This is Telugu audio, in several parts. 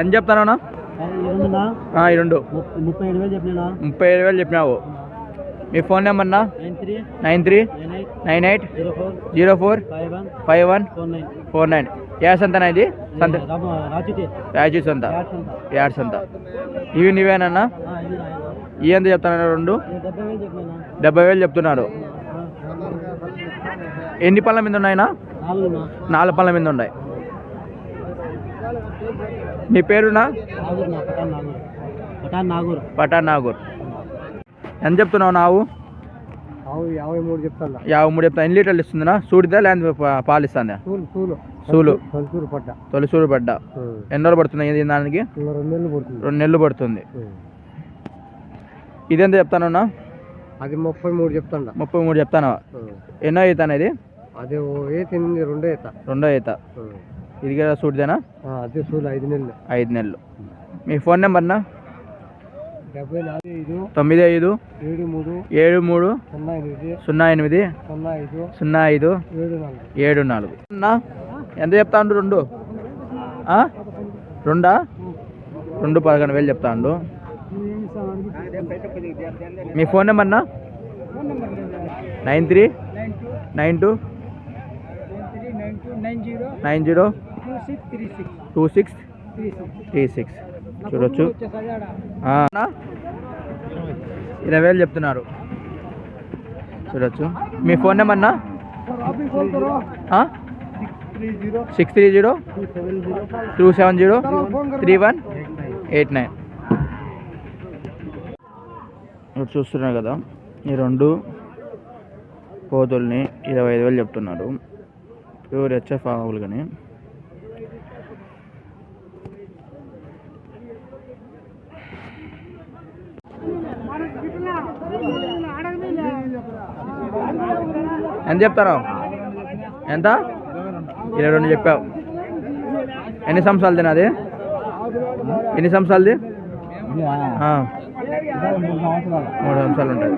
ఎంత చెప్తానన్నా ఈ రెండు ముప్పై ఏడు వేలు చెప్పినా ముప్పై ఏడు వేలు చెప్పినావు. మీ ఫోన్ నెంబర్ నా nine three nine eight zero four five one four nine. ఏ సంతనా ఇది? సంత. రాజీ సంత. యాడ్ సంత. ఇవి నువ్వేనన్నా ఈ ఎంత చెప్తానన్నా రెండు? డెబ్బై వేలు చెప్తున్నారు. ఎన్ని పళ్ళ మీద ఉన్నాయినా నాలుగు నాలుగు పళ్ళ మీద ఉన్నాయి. నీ పేరునా? పటాన్ నాగూరు. ఎంత చెప్తున్నావు నావు? యాభై మూడు చెప్తాను యాభై మూడు చెప్తా. ఎన్ని లీటర్లు ఇస్తుందినా? సూడిదా పా- పాలు ఇస్తుందా? సూలు సూలు సూలు తొలసూరు పడ్డ. తొలి సూడు పడ్డా ఎన్ని రోజులు పడుతుంది ఇది దానికి? రెండు నెలలు పడుతుంది. ఇదెంత చెప్తానన్నా అది ముప్పై మూడు చెప్తాండ. ముప్పై మూడు చెప్తాను ఎన్నో అవుతాను ఇది? అదే ఓ ఏ తింది రెండో ఈత. రెండో అవుతా ఇది కూడా సూడిదేనా అదే ఐదు నెలలు. ఐదు నెలలు. మీ ఫోన్ నెంబర్నా డెబ్బై నాలుగు ఐదు తొమ్మిది ఐదు ఏడు మూడు ఏడు మూడు సున్నా ఎనిమిది సున్నా ఎనిమిది సున్నా ఐదు సున్నా ఐదు ఏడు నాలుగు. ఏడు నాలుగు. అన్నా ఎంత చెప్తా ఉండు రెండు? రెండా? రెండు పదకొండు వేలు చెప్తా ఉండు మీ ఫోన్ నెంబర్ అన్నా nine three nine two nine zero two six three six చూడొచ్చు? ఇరవై వేలు చెప్తున్నారు. చూడొచ్చు. మీ ఫోన్ నెంబర్ అన్నా? Six three zero two seven zero two seven zero three one eight nine. ఇప్పుడు చూస్తున్నారు కదా ఈ రెండు కోతుల్ని ఇరవై ఐదు వేలు చెప్తున్నారు. ప్యూర్ హెచ్ఎఫ్ ఆవులు కానీ. ఎంత చెప్తారు? ఎంత? ఇరవై రెండు చెప్పావు. ఎన్ని సంవత్సరాలు తినది ఎన్ని సంవత్సరాలది? మూడు సంవత్సరాలు ఉంటుంది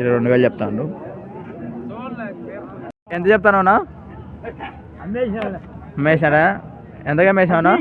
ఇరవై రెండు వేలు చెప్తాను ఎంత చెప్తాను అమ్మేశారా ఎంతగా అమ్మేశావునా